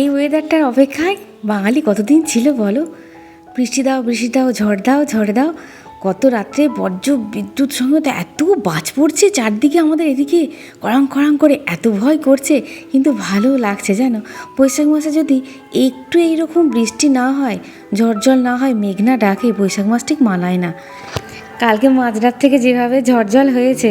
এই ওয়েদারটার অপেক্ষায় বাঙালি কতদিন ছিল বলো? বৃষ্টি দাও বৃষ্টি দাও, ঝড় দাও ঝড় দাও। কত রাত্রে বজ্র বিদ্যুৎ সঙ্গে এত বাজ পড়ছে, চারদিকে আমাদের এদিকে কড়াং কড়াং করে এত ভয় করছে, কিন্তু ভালো লাগছে জানো? বৈশাখ মাসে যদি একটু এইরকম বৃষ্টি না হয়, ঝড় জল না হয় মেঘ না ডাকে, বৈশাখ মাস ঠিক মানায় না। কালকে মাঝরাত থেকে যেভাবে ঝড় জল হয়েছে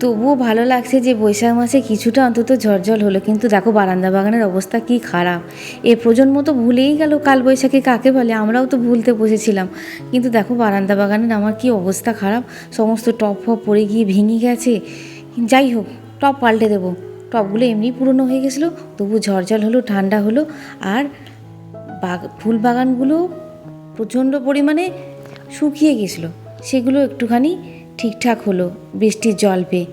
তবুও ভালো লাগছে যে বৈশাখ মাসে কিছুটা অন্তত ঝড়ঝল হলো। কিন্তু দেখো, বারান্দা বাগানের অবস্থা কি খারাপ। এ প্রজন্ম তো ভুলেই গেল কাল বৈশাখী কাকে বলে, আমরাও তো ভুলতে বসেছিলাম। কিন্তু দেখো, বারান্দা বাগানের আমার কি অবস্থা খারাপ। সমস্ত টপ ফপ পড়ে গিয়ে ভেঙে গেছে। যাই হোক, টপ পাল্টে দেবো। টপগুলো এমনি পুরনো হয়ে গেছিল, তবু ঝড়ঝল হলো, ঠান্ডা হলো। আর বাগ, ফুল বাগানগুলো প্রচণ্ড পরিমাণে শুকিয়ে গেছিল। সেগুলো একটুখানি ঠিকঠাক হলো, বৃষ্টির জল পেয়ে।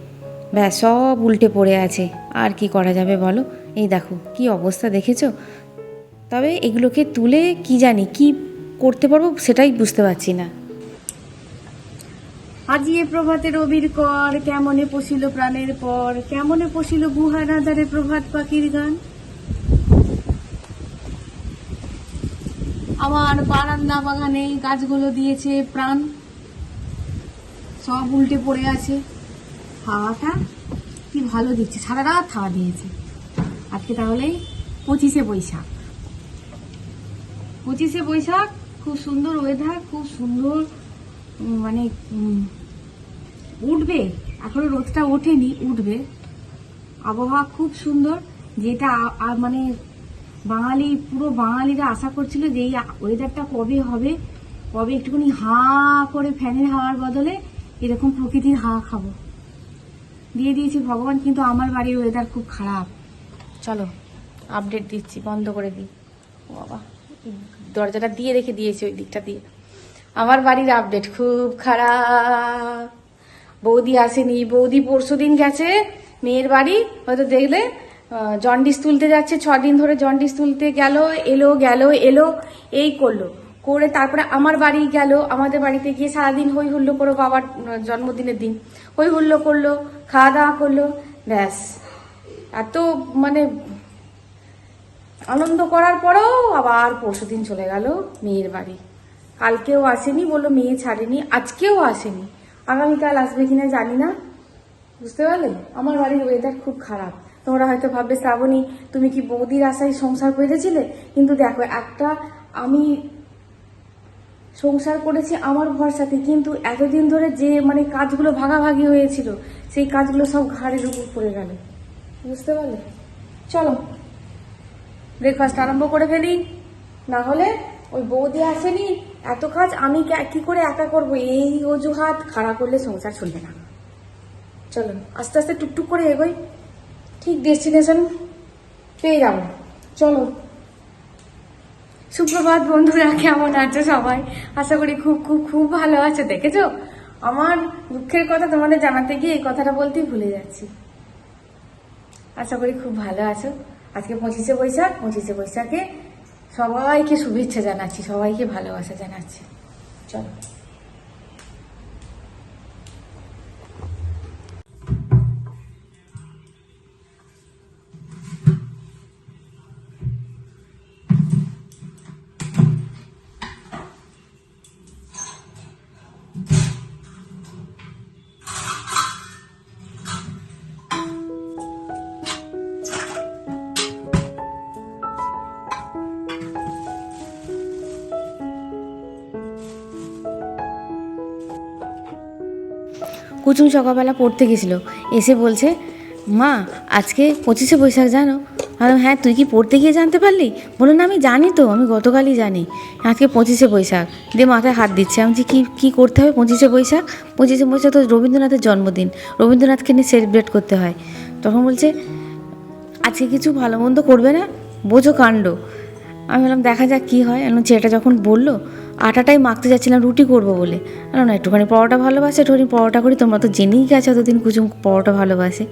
ব্যাস, সব উল্টে পড়ে আছে। আর কি করা যাবে বলো? এই দেখো, কি অবস্থা দেখেছ? তবে এগুলোকে তুলে কি জানি, কি করতে পারব সেটাই বুঝতে পারছি না। আজিয়ে প্রভাতে রবির কর, কেমনে পশিল প্রাণের পর, কেমনে পশিল গুহার আধারে প্রভাত পাখির গান? আমার বারান্দা বাগানে গাছগুলো দিয়েছে প্রাণ। সব উল্টে পড়ে আছে। হাওয়াটা কি ভালো দিচ্ছে। সারা রাত হাওয়া দিয়েছে। আজকে তাহলে পঁচিশে বৈশাখ। পঁচিশে বৈশাখ, খুব সুন্দর ওয়েদার খুব সুন্দর মানে উঠবে। এখনও রোদটা ওঠেনি, উঠবে। আবহাওয়া খুব সুন্দর, যেটা মানে বাঙালি, পুরো বাঙালিরা আশা করছিল যে এই ওয়েদারটা কবে হবে? কবে একটুখানি হা করে ফ্যানের হাওয়ার বদলে এরকম প্রকৃতির হাওয়া খাব। দিয়ে দিয়েছি ভগবান, কিন্তু আমার বাড়ির ওয়েদার খুব খারাপ। চলো আপডেট দিচ্ছি, বন্ধ করে দিই। বাবা, দরজাটা দিয়ে রেখে দিয়েছি ওই দিকটা দিয়ে। আমার বাড়ির আপডেট খুব খারাপ। বৌদি আসেনি, বৌদি পরশু দিন গেছে মেয়ের বাড়ি, হয়তো দেখলে জন্ডিস তুলতে যাচ্ছে, ছ দিন ধরে জন্ডিস তুলতে গেল, এলো গেল, এলো, এই করল। করে তারপরে আমার বাড়ি গেল, আমাদের বাড়িতে গিয়ে সারাদিন হই হুল্লো করো বাবার জন্মদিনের দিন। হই হুল্লো করল, খাওয়া দাওয়া করল, ব্যাস। এত মানে আনন্দ করার পরেও আবার পরশুদিন চলে গেল মেয়ের বাড়ি। কালকেও আসেনি, বলল মেয়ে ছাড়েনি, আজকেও আসেনি। আগামীকাল আসবে কিনা জানি না। বুঝতে পারলে? আমার বাড়ির ওয়েদার খুব খারাপ। তোমরা হয়তো ভাববে, শ্রাবণী, তুমি কি বৌদির আশায় সংসার করেছিলে কিন্তু দেখো, একটা আমি সংসার করেছি আমার ভরসাতে, কিন্তু এতদিন ধরে যে মানে কাজগুলো ভাগাভাগি হয়েছিল, সেই কাজগুলো সব ঘাড়ের উপর পড়ে গেল। বুঝতে পারলে? চলো ব্রেকফাস্ট আরম্ভ করে ফেলি। না হলে ওই বৌদি আসেনি, এত কাজ আমি কে- করে একা করব? এই অজুহাত, খাড়া করলে সংসার চলবে না। চলো, আস্তে আস্তে টুকটুক করে এগোই। ঠিক ডেস্টিনেশন পেয়ে যাব। চলো। সুপ্রভাত বন্ধুরা, কেমন আছো সবাই? আশা করি খুব খুব খুব ভালো আছো, দেখেছ? আমার দুঃখের কথা তোমাদের জানাতে গিয়ে এই কথাটা বলতেই ভুলে যাচ্ছি। আশা করি খুব ভালো আছো। আজকে পঁচিশে বৈশাখ, পঁচিশে বৈশাখে সবাইকে শুভেচ্ছা জানাচ্ছি, সবাইকে ভালোবাসা জানাচ্ছি। চলো। কুচুম সকালবেলা পড়তে গেছিল। এসে বলছে মা আজকে পঁচিশে বৈশাখ জানো? আর হ্যাঁ তুই কি পড়তে গিয়ে জানতে পারলি? বলো না আমি জানি তো আমি গতকালই জানি। আজকে পঁচিশে বৈশাখ। দিয়ে মাথায় হাত দিচ্ছে। আমি বলছি, কি কী করতে হবে পঁচিশে বৈশাখ? পঁচিশে বৈশাখ তো রবীন্দ্রনাথের জন্মদিন। রবীন্দ্রনাথকে নিয়ে সেলিব্রেট করতে হয়। তখন বলছে আজকে কিছু ভালো মন্দ করবে না? বোঝো কাণ্ড। আমি বললাম দেখা যাক কী হয়। ছেলেটা যখন বলল আটাটাই মাখতে যাচ্ছিলাম, রুটি করব বলে। আর না, একটুখানি পরোটা ভালোবাসে, একটুখানি পরোটা করি, তোমরা তো জেনেই গেছো এতদিন কুচুম পরোটা ভালোবাসে।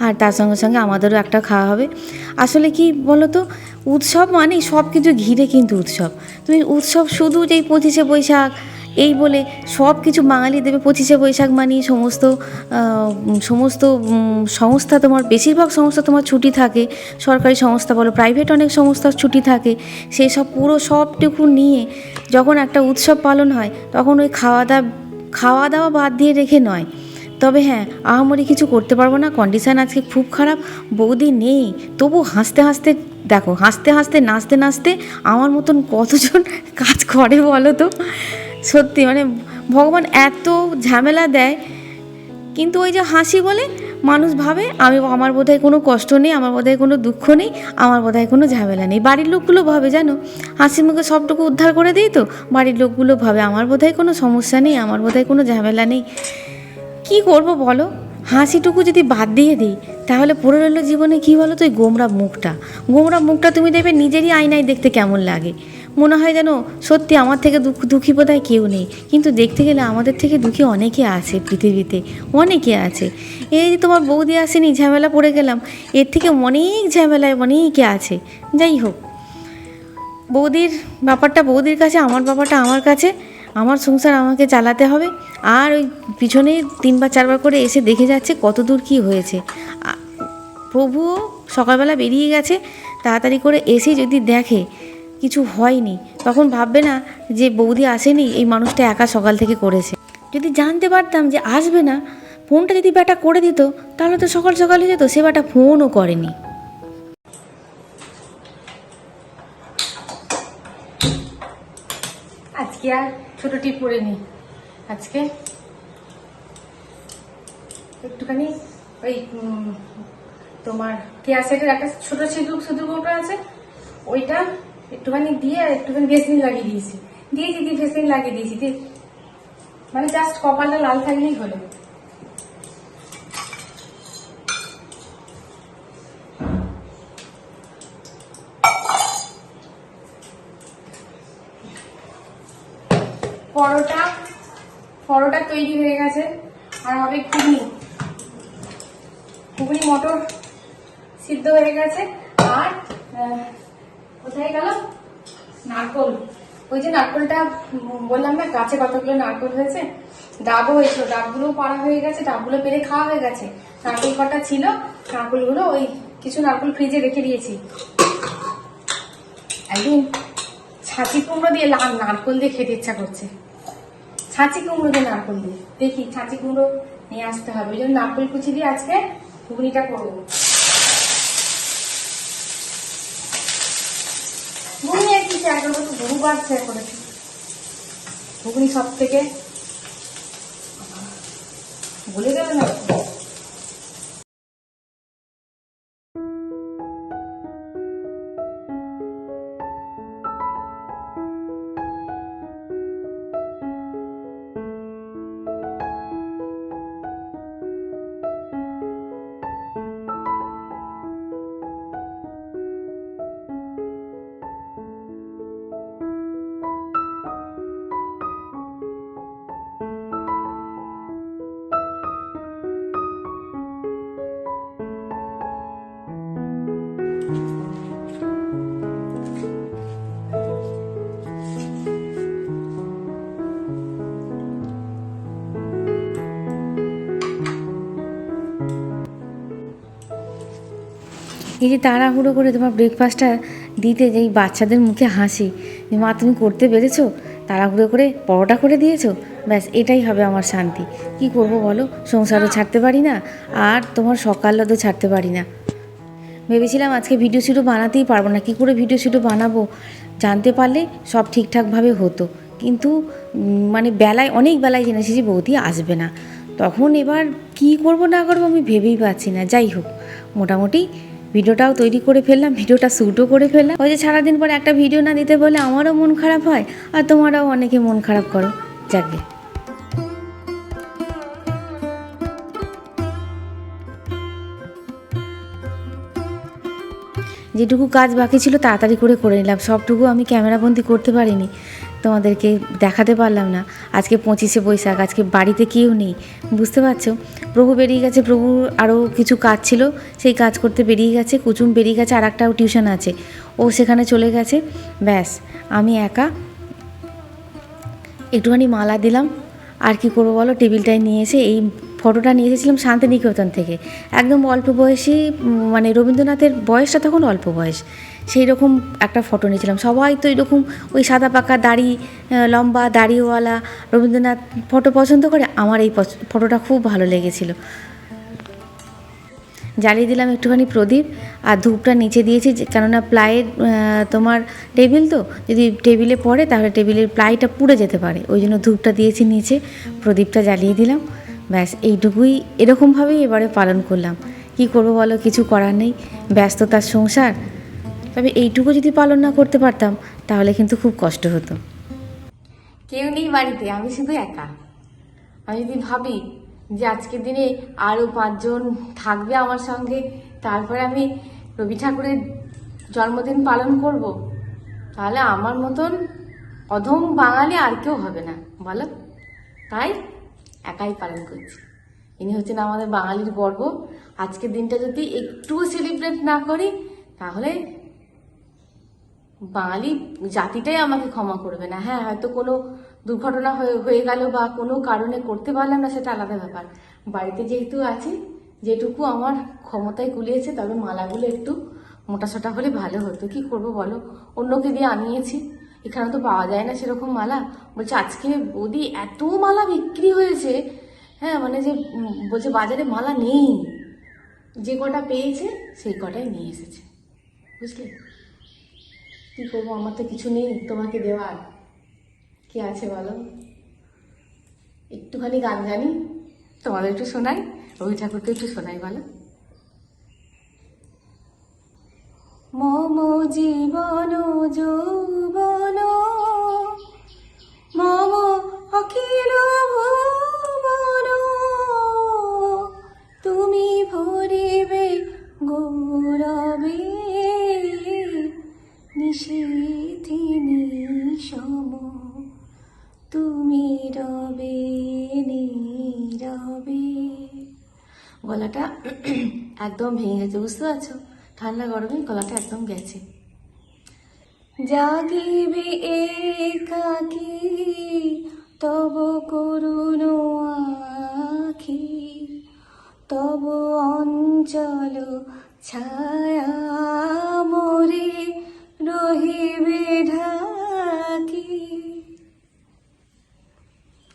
আর তার সঙ্গে সঙ্গে আমাদেরও একটা খাওয়া হবে। আসলে কি বলো তো উৎসব মানে সব কিছু ঘিরে কিন্তু উৎসব। তুমি উৎসব শুধু যেই পঁচিশে বৈশাখ এই বলে সব কিছু বাঙালি দেবে পঁচিশে বৈশাখ মানিয়ে সমস্ত সমস্ত সংস্থা তোমার, বেশিরভাগ সংস্থা তোমার ছুটি থাকে, সরকারি সংস্থা বলো প্রাইভেট অনেক সংস্থার ছুটি থাকে সেই সব পুরো সবটুকু নিয়ে যখন একটা উৎসব পালন হয়, তখন ওই খাওয়া দাওয়া খাওয়া দাওয়া বাদ দিয়ে রেখে নয়। তবে হ্যাঁ আহামরি কিছু করতে পারব না কন্ডিশান আজকে খুব খারাপ, বৌদি নেই, তবু হাসতে হাসতে, দেখো, হাসতে হাসতে, নাচতে নাচতে আমার মতন কতজন কাজ করে বলো তো? সত্যি মানে ভগবান এত ঝামেলা দেয়, কিন্তু ওই যে হাসি বলে, মানুষ ভাবে, আমি, আমার বোধহয় কোনো কষ্ট নেই, আমার বোধহয় কোনো দুঃখ নেই, আমার বোধহয় কোনো ঝামেলা নেই। বাড়ির লোকগুলো ভাবে, জানো? হাসি মুখে সবটুকু উদ্ধার করে দিই তো? বাড়ির লোকগুলো ভাবে, আমার বোধহয় কোনো সমস্যা নেই, আমার বোধহয় কোনো ঝামেলা নেই। কি করব বলো? হাসিটুকু যদি বাদ দিয়ে দিই, তাহলে পড়ে রইল জীবনে কী বলো তো ওই গোমরা মুখটা? গোমরা মুখটা তুমি দেখবে নিজেরই আয়নায় দেখতে কেমন লাগে। মনে হয় যেন সত্যি আমার থেকে দুঃখ, দুঃখী বোধহয় কেউ নেই। কিন্তু দেখতে গেলে আমাদের থেকে দুঃখী অনেকে আছে পৃথিবীতে, অনেকে আছে। এই যে তোমার বৌদি আসেনি, ঝামেলা পড়ে গেলাম, এর থেকে অনেক ঝামেলায় অনেকে আছে। যাই হোক, বৌদির ব্যাপারটা, বৌদির কাছে, আমার ব্যাপারটা আমার কাছে। আমার সংসার আমাকে চালাতে হবে। আর ওই পিছনে তিনবার চারবার করে এসে দেখে যাচ্ছে কত দূর কী হয়েছে। প্রভুও সকালবেলা বেরিয়ে গেছে, তাড়াতাড়ি করে এসে যদি দেখে কিছু হয়নি। তখন ভাববে না যে বৌদি আসেনি, এই মানুষটা একা সকাল থেকে করেছে। যদি জানতে পারতাম যে আসবে না, ফোনটা যদি ব্যাটা করে দিত, তাহলে তো সকাল সকাল হয়ে যেত, সে ব্যাটা ফোনও করেনি। আজকে আর ছোট টিপ করে নি। আজকে একটুখানি ওই তোমার কেয়ার সেটের একটা ছোট সিঁদুর সিঁদুর আছে? ওইটা একটুখানি দিয়ে আর একটুখানি ভেসলিন লাগিয়ে দিয়েছি। দিয়েছি দিয়ে ভেসলিন লাগিয়ে দিয়েছি, দিয়ে মানে জাস্ট কপালটা লাল থাকলেই হলো। পরোটা পরোটা তৈরি হয়ে গেছে, আর হবে ঘুগনি। ঘুগনি, মটর সিদ্ধ হয়ে গেছে, আর কোথায় গেল। নারকল। ওই যে নারকলটা বললাম না, গাছে কতগুলো নারকল হয়েছে? ডাবও হয়েছিল। ডাবগুলো পাড়া হয়ে গেছে, ডাবগুলো পেরে খাওয়া হয়ে গেছে। নারকল কটা ছিল? নারকলগুলো ওই কিছু নারকল ফ্রিজে রেখে দিয়েছি। একদিন ছাঁচি কুমড়ো দিয়ে লাল নারকল দিয়ে খেতে ইচ্ছা করছে। ছাঁচি কুমড়ো দিয়ে নারকল দিয়ে। দেখি, ছাঁচি কুমড়ো নিয়ে আসতে হবে। ওই জন্য নারকল কুচি দিয়ে আজকে ঘুগনিটা করব। করব তো বহুবার শেয়ার করেছি। ঘুগনি সব থেকে বলে দেবে না এই যে তাড়াহুড়ো করে তোমার ব্রেকফাস্টটা দিতে যেই বাচ্চাদের মুখে হাসি, যে মা তুমি করতে পেরেছ? তাড়াহুড়ো করে পরোটা করে দিয়েছ? ব্যাস, এটাই হবে আমার শান্তি। কি করব বলো? সংসারও ছাড়তে পারি না, আর তোমার সকালও ছাড়তে পারি না। ভেবেছিলাম আজকে ভিডিও শুধু বানাতেই পারব না, কী করে ভিডিও শুধু বানাবো? জানতে পারলে সব ঠিকঠাকভাবে হতো। কিন্তু মানে বেলায়, অনেক বেলায় জেনে এসেছি বৌদি আসবে না। তখন এবার কি করব না করব আমি ভেবেই পাচ্ছি না। যাই হোক, মোটামুটি ভিডিওটাও তৈরি করে ফেললাম, ভিডিওটা শ্যুটও করে ফেললাম। ওই যে সারাদিন পরে একটা ভিডিও না দিতে বলে আমারও মন খারাপ হয়, আর তোমারও অনেকে মন খারাপ করো। যাকে যেটুকু কাজ বাকি ছিল তাড়াতাড়ি করে করে নিলাম, সবটুকু আমি ক্যামেরাবন্দি করতে পারিনি। তোমাদেরকে দেখাতে পারলাম না। আজকে পঁচিশে বৈশাখ, আজকে বাড়িতে কেউ নেই। বুঝতে পারছ? প্রভু বেরিয়ে গেছে প্রভুর আরও কিছু কাজ ছিল, সেই কাজ করতে বেরিয়ে গেছে, কুচুম বেরিয়ে গেছে আর একটাও টিউশন আছে। ও সেখানে চলে গেছে। ব্যাস, আমি একা একটুখানি মালা দিলাম। আর কি করব বলো? টেবিলটায় নিয়ে এসে এই ফটোটা নিয়ে এসেছিলাম শান্তিনিকেতন থেকে। একদম অল্প বয়সী মানে রবীন্দ্রনাথের বয়সটা তখন অল্প বয়স। সেই রকম একটা ফটো নিয়েছিলাম। সবাই তো এরকম ওই সাদা পাকা দাড়ি লম্বা দাড়িওয়ালা রবীন্দ্রনাথ ফটো পছন্দ করে, আমার এই ফটোটা খুব ভালো লেগেছিল। জ্বালিয়ে দিলাম একটুখানি প্রদীপ, আর ধূপটা নিচে দিয়েছি কেননা প্লাইয়ের তোমার টেবিল তো, যদি টেবিলে পড়ে তাহলে টেবিলের প্লাইটা পুড়ে যেতে পারে। ওই জন্য ধূপটা দিয়েছি নিচে, প্রদীপটা জ্বালিয়ে দিলাম। ব্যাস, এইটুকুই এরকমভাবেই এবারে পালন করলাম। কি করব বলো, কিছু করার নেই। ব্যস্ততার সংসার তবে এইটুকু যদি পালন না করতে পারতাম, তাহলে কিন্তু খুব কষ্ট হতো। কেউ নেই বাড়িতে, আমি শুধু একা। আমি যদি ভাবি যে আজকের দিনে আরও পাঁচজন থাকবে আমার সঙ্গে, তারপরে আমি রবি ঠাকুরের জন্মদিন পালন করব, তাহলে আমার মতন অধম বাঙালি আর কেউ হবে না, বলো? তাই একাই পালন করছি। ইনি হচ্ছেন আমাদের বাঙালির গর্ব আজকের দিনটা যদি একটুও সেলিব্রেট না করি, তাহলে বাঙালি জাতিটাই আমাকে ক্ষমা করবে না। হ্যাঁ হয়তো কোনো দুর্ঘটনা হয়ে হয়ে গেল বা কোনো কারণে করতে পারলাম না, সেটা আলাদা ব্যাপার। বাড়িতে যেহেতু আছি, যেটুকু আমার ক্ষমতায় কুলিয়েছে তবে মালাগুলো একটু মোটাসোটা হলে ভালো হতো। কি করব বলো? অন্যকে দিয়ে আনিয়েছি। এখানে তো পাওয়া যায় না সেরকম মালা। বলছে, আজকে বৌদি এত মালা বিক্রি হয়েছে। হ্যাঁ মানে যে বলছে, বাজারে মালা নেই। যে কটা পেয়েছে, সেই কটাই নিয়ে এসেছে। বুঝলে? কি করব? আমার তো কিছু নেই, তোমাকে দেওয়ার। কি আছে বলো? একটুখানি গান জানি। তোমাদের একটু শোনাই, রবি ঠাকুরকে একটু শোনাই বলো। মম জীবন যৌবন, মম অখিল ভুবন, তুমি ভরিবে গৌরবে। নিশীথি নিশম তুমি রবে নীরবে গলাটা একদম ভেঙে গেছে, বুঝতে পারছ? ঠান্ডা গরমে গলাটা একদম গেছে। জাগিবে একাকি, তব করুণ আখি, তব অঞ্চল ছায়া মরে রহিবে ঢাকি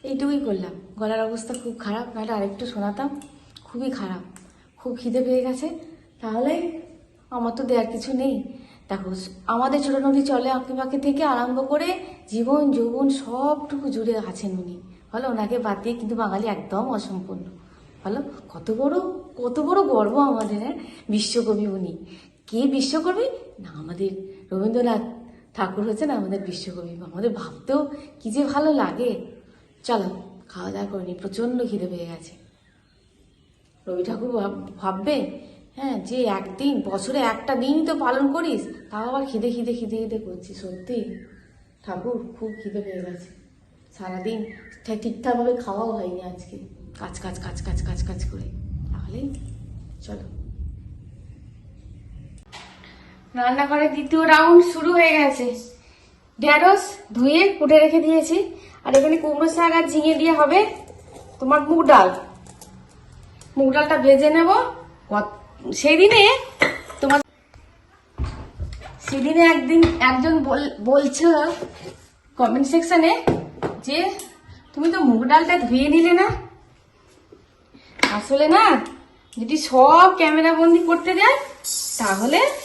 এইটুকুই করলাম। গলার অবস্থা খুব খারাপ। নাহলে আরেকটু শোনাতাম। খুবই খারাপ। খুব খিদে পেয়ে গেছে। তাহলে আমার তো দেওয়ার কিছু নেই। দেখো, আমাদের ছোট নদী চলে আঁকিবাঁকি থেকে আরম্ভ করে জীবন যৌবন সবটুকু জুড়ে আছেন উনি। বলো ওনাকে বাদ দিয়ে কিন্তু বাঙালি একদম অসম্পূর্ণ। বলো কত বড় কত বড় গর্ব আমাদের হ্যাঁ? বিশ্বকবি উনি। কে বিশ্বকবি? না, আমাদের রবীন্দ্রনাথ ঠাকুর হচ্ছেন আমাদের বিশ্বকবি আমাদের ভাবতেও কি যে ভালো লাগে। চলো, খাওয়া দাওয়া করে নি প্রচণ্ড খিদে পেয়ে গেছে। রবি ঠাকুর ভাব- ভাববে হ্যাঁ যে একদিন, বছরে একটা দিনই তো পালন করিস, তাও আবার খিদে খিদে খিদে খিদে করছি, সত্যি। ঠাকুর, খুব খিদে পেয়ে গেছে। সারাদিন ঠিক- ঠিকঠাকভাবে খাওয়াও হয়নি আজকে। কাজ কাজ কাজ কাজ কাজ কাজ করে। তাহলে চলো। রান্নাঘরের দ্বিতীয় রাউন্ড শুরু হয়ে গেছে। ঢেঁড়স ধুয়ে কুটে রেখে দিয়েছি। আর এখানে কুমড়ো শাক আর ঝিঙে দিয়ে হবে তোমার মুগ ডাল। মুগ ডালটা ভেজে নেব। সেদিনে তোমার সেদিনে একদিন একজন বল- বলছো কমেন্ট সেকশনে যে, তুমি তো মুগ ডালটা ধুয়ে নিলে না? আসলে না, যদি সব ক্যামেরা বন্দি করতে যায় তাহলে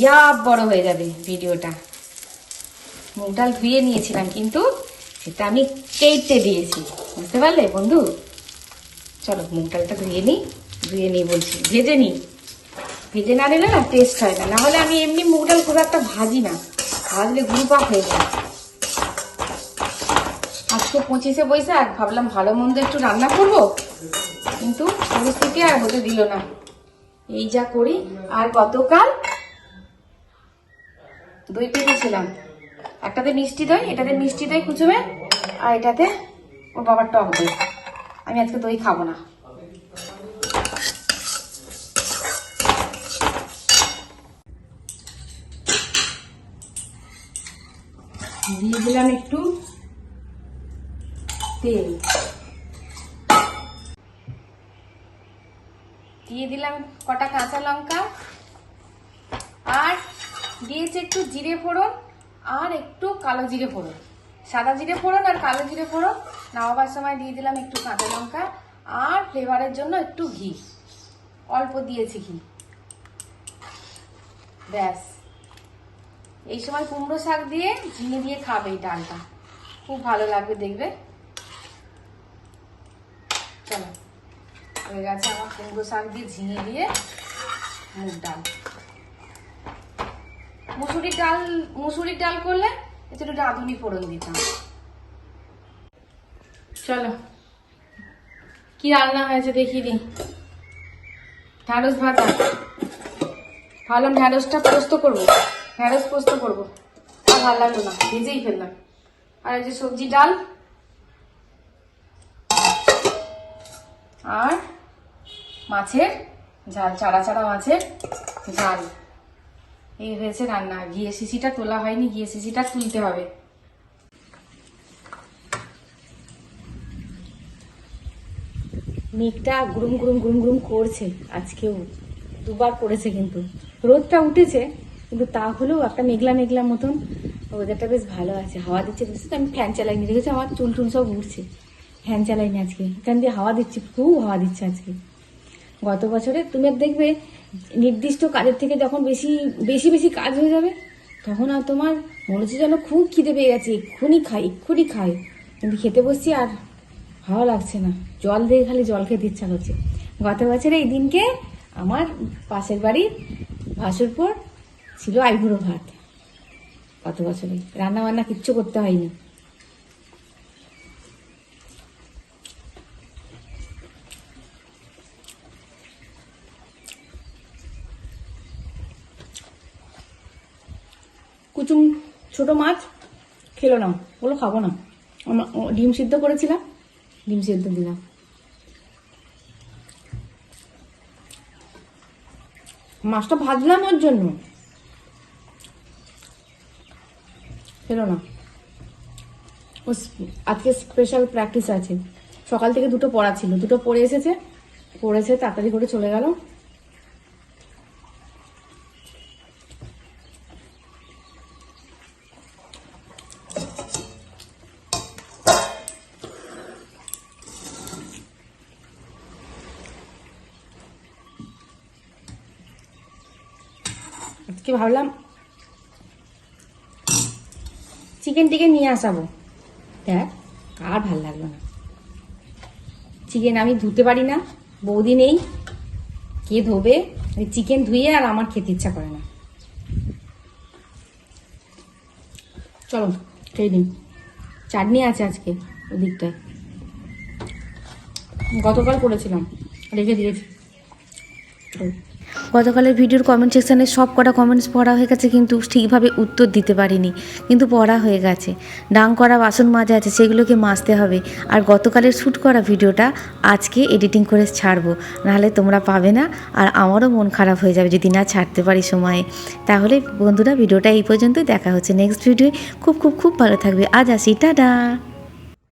ইয়া বড় হয়ে যাবে ভিডিওটা। মুগ ডাল ধুয়ে নিয়েছিলাম কিন্তু সেটা আমি কেটে দিয়েছি। বুঝতে পারলে বন্ধু? চলো মুগ ডালটা ধুয়ে নিই ধুয়ে নিই বলছি। ভেজে নিই। ভেজে না নিলে না টেস্ট হয় না। নাহলে আমি এমনি মুগ ডাল খুব একটা ভাজি না। ভাজলে গুরু পাক হয়ে যায়। আজকে পঁচিশে বৈশাখ, ভাবলাম ভালো মন্দ একটু রান্না করব। কিন্তু পরিস্থিতি আর হতে দিল না। এই যা করি, আর গতকাল দই পেতেছিলাম একটাতে মিষ্টি দই, এটাতে মিষ্টি দই কুচুমে, আর এটাতে ওর বাবার টক দই। আমি আজকে দই খাব না। দিয়ে দিলাম একটু তেল। দিয়ে দিলাম কটা কাঁচা লঙ্কা দিয়েছি একটু জিরে ফোড়ন আর একটু কালো জিরে ফোড়ন। সাদা জিরে ফোড়ন আর কালো জিরে ফোড়ন। নামাবার সময় দিয়ে দিলাম একটু কাঁচা লঙ্কা আর ফ্লেভারের জন্য একটু ঘি। অল্প দিয়েছি ঘি। ব্যাস। এই সময় কুমড়ো শাক দিয়ে ঝিঙে দিয়ে খাবে এই ডালটা। খুব ভালো লাগবে দেখবে। চলো। হয়ে গেছে আমার কুমড়ো শাক দিয়ে ঝিঙে দিয়ে মুগ ডাল। মুসুরির ডাল মুসুরির ডাল করলে এতে একটু রাঁধুনি ফোড়ন দিতাম। চলো। কি রান্না হয়েছে দেখিয়ে দিই ঢ্যাঁড়স ভাজা। ভাবলাম ঢ্যাঁড়সটা পোস্ত করব। ঢ্যাঁড়স পোস্ত করব। আর ভালো লাগল না, ভেজেই ফেললাম। আর এই যে সবজি ডাল। আর মাছের ঝাল চারা চারা মাছের ঝাল। এই হয়েছে রান্না। ঘিয়ে শিশিটা তোলা হয়নি ঘিয়ে শিশিটা তুলতে হবে। মেঘটা গুরুম গুরুম গুরুম গুরুম করছে। আজকেও দুবার করেছে কিন্তু। রোদটা উঠেছে, কিন্তু তা হলেও একটা মেঘলা মেঘলা মতন ওয়েদারটা বেশ ভালো আছে। হাওয়া দিচ্ছে বুঝতে তো, আমি ফ্যান চালাইনি। দেখেছি আমার চুল টুল সব উঠছে ফ্যান চালাইনি আজকে। ফ্যান দিয়ে হাওয়া দিচ্ছে, খুব হাওয়া দিচ্ছে আজকে। গত বছরে তুমি দেখবে নির্দিষ্ট কাজের থেকে যখন বেশি বেশি বেশি কাজ হয়ে যাবে, তখন আর তোমার মনে হচ্ছে যেন খুব খিদে পেয়ে গেছে। এক্ষুনি খাই এক্ষুনি খাই। কিন্তু খেতে বসছি আর ভালো লাগছে না। জল দিয়ে খালি জল খেতে ইচ্ছা করছে। গত বছরে এই দিনকে আমার পাশের বাড়ির ভাসুরপুর ছিল আইবুড়ো ভাত গত বছরে রান্না বান্না কিচ্ছু করতে হয়নি। কুচুম ছোট মাছ, খেলো না, বলো খাব না। আমার ডিম সিদ্ধ করেছিলাম, ডিম সিদ্ধ দিলাম। মাছটা ভাজলাম ওর জন্য। খেলো না। ও আজকে স্পেশাল প্র্যাকটিস আছে। সকাল থেকে দুটো পড়া ছিল, দুটো পড়ে এসেছে, পড়েছে, তাড়াতাড়ি করে চলে গেল। আজকে ভাবলাম চিকেন টিকেন নিয়ে আসাবো। দেখ, আর ভালো লাগল না। চিকেন আমি ধুতে পারি না, বৌদি নেই, কে ধোবে? ওই চিকেন ধুয়ে আর আমার খেতে ইচ্ছা করে না। চলো, খেয়ে দিন চাটনি আছে আজকে, ওদিকটায়। গতকাল করেছিলাম, রেখে দিয়েছি। গতকালের ভিডিওর কমেন্ট সেকশানে সব কটা কমেন্টস পড়া হয়ে গেছে, কিন্তু ঠিকভাবে উত্তর দিতে পারিনি, কিন্তু পড়া হয়ে গেছে। ডাং করা বাসন মাজা আছে, সেগুলোকে মাজতে হবে। আর গতকালের শ্যুট করা ভিডিওটা আজকে এডিটিং করে ছাড়বো। নাহলে তোমরা পাবে না, আর আমারও মন খারাপ হয়ে যাবে যদি না ছাড়তে পারি সময়ে। তাহলে বন্ধুরা, ভিডিওটা এই পর্যন্তই। দেখা হচ্ছে নেক্সট ভিডিওয়ে খুব খুব খুব ভালো থাকবে। আজ আসি, টাটা!